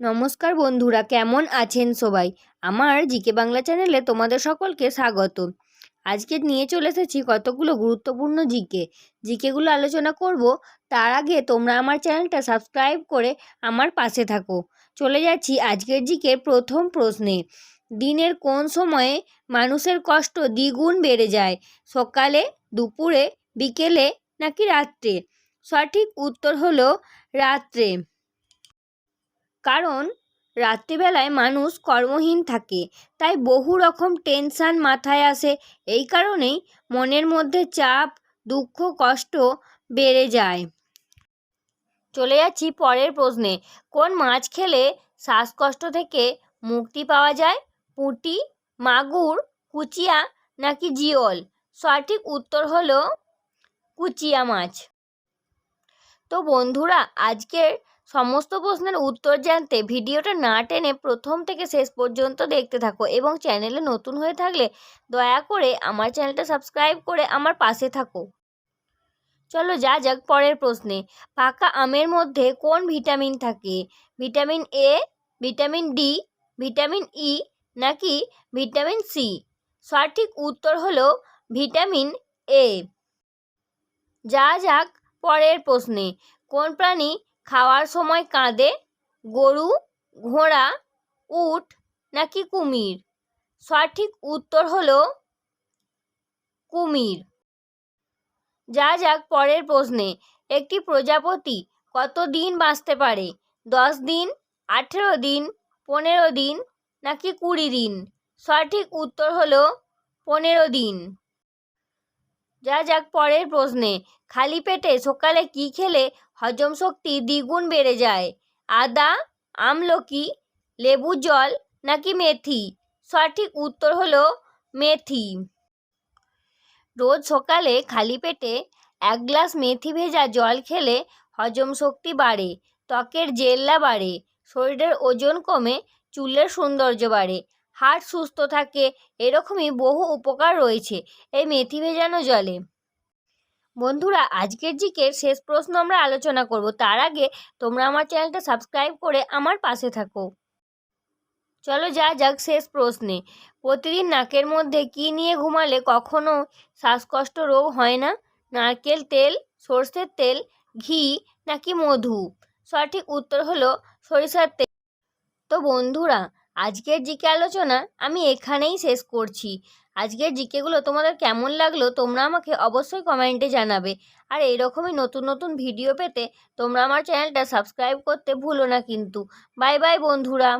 নমস্কার বন্ধুরা, কেমন আছেন সবাই? আমার জিকে বাংলা চ্যানেলে তোমাদের সকলকে স্বাগত। আজকে নিয়ে চলে এসেছি কতগুলো গুরুত্বপূর্ণ জিকে। জিকেগুলো আলোচনা করব, তার আগে তোমরা আমার চ্যানেলটা সাবস্ক্রাইব করে আমার পাশে থাকো। চলে যাচ্ছি আজকের জিকের প্রথম প্রশ্নে। দিনের কোন সময়ে মানুষের কষ্ট দ্বিগুণ বেড়ে যায়? সকালে, দুপুরে, বিকেলে নাকি রাত্রে? সঠিক উত্তর হলো রাত্রে। কারণ রাত্রিবেলায় মানুষ কর্মহীন থাকে, তাই বহু রকম টেনশান মাথায় আসে। এই কারণেই মনের মধ্যে চাপ, দুঃখ, কষ্ট বেড়ে যায়। চলে যাচ্ছি পরের প্রশ্নে। কোন মাছ খেলে শ্বাসকষ্ট থেকে মুক্তি পাওয়া যায়? পুঁটি, মাগুর, কুচিয়া নাকি জিওল? সঠিক উত্তর হলো কুচিয়া মাছ। তো বন্ধুরা, আজকের সমস্ত প্রশ্নের উত্তর জানতে ভিডিওটা না টেনে প্রথম থেকে শেষ পর্যন্ত দেখতে থাকো এবং চ্যানেলে নতুন হয়ে থাকলে দয়া করে আমার চ্যানেলটা সাবস্ক্রাইব করে আমার পাশে থাকো। চলো যা যাক পরের প্রশ্নে। পাকা আমের মধ্যে কোন ভিটামিন থাকে? Vitamin A vitamin D vitamin E নাকি ভিটামিন সি সঠিক উত্তর হলো ভিটামিন এ যা যাক পরের প্রশ্নে, কোন প্রাণী খাওয়ার সময় কাঁদে? গরু, ঘোড়া, উট নাকি কুমির? সঠিক উত্তর হল কুমির। যা যাক, পরের প্রশ্নে, একটি প্রজাপতি কত দিন বাঁচতে পারে? দশ দিন, আঠেরো দিন, পনেরো দিন নাকি কুড়ি দিন? সঠিক উত্তর হলো পনেরো দিন। যা যাক পরের প্রশ্নে। খালি পেটে সকালে কি খেলে হজম শক্তি দ্বিগুণ বেড়ে যায়? আদা, আমলকি, লেবু জল নাকি মেথি? সঠিক উত্তর হলো মেথি। রোজ সকালে খালি পেটে এক গ্লাস মেথি ভেজা জল খেলে হজম শক্তি বাড়ে, ত্বকের জেল্লা বাড়ে, শরীরের ওজন কমে, চুলের সৌন্দর্য বাড়ে। হার্ট সুস্থ থাকে, এরকমই বহু উপকার রয়েছে। এই মেথি ভেজানো জলে। বন্ধুরা, আজকের জিকের শেষ প্রশ্ন আমরা আলোচনা করব। তার আগে তোমরা আমার চ্যানেলটা সাবস্ক্রাইব করে আমার পাশে থাকো। চলো যা যাক শেষ প্রশ্নে। প্রতিদিন নাকের মধ্যে কি নিয়ে ঘুমালে কখনো শ্বাসকষ্ট রোগ হয় না? নারকেল তেল, সর্ষের তেল, ঘি নাকি মধু? সঠিক উত্তর হলো সরিষার তেল। তো বন্ধুরা আজকের জিকে আলোচনা আমি এখানেই শেষ করছি। আজকের জিকেগুলো তোমাদের কেমন লাগল তোমরা আমাকে অবশ্যই কমেন্টে জানাবে। আর এরকমই নতুন নতুন ভিডিও পেতে তোমরা আমার চ্যানেলটা সাবস্ক্রাইব করতে ভুলো না কিন্তু। বাই বাই বন্ধুরা।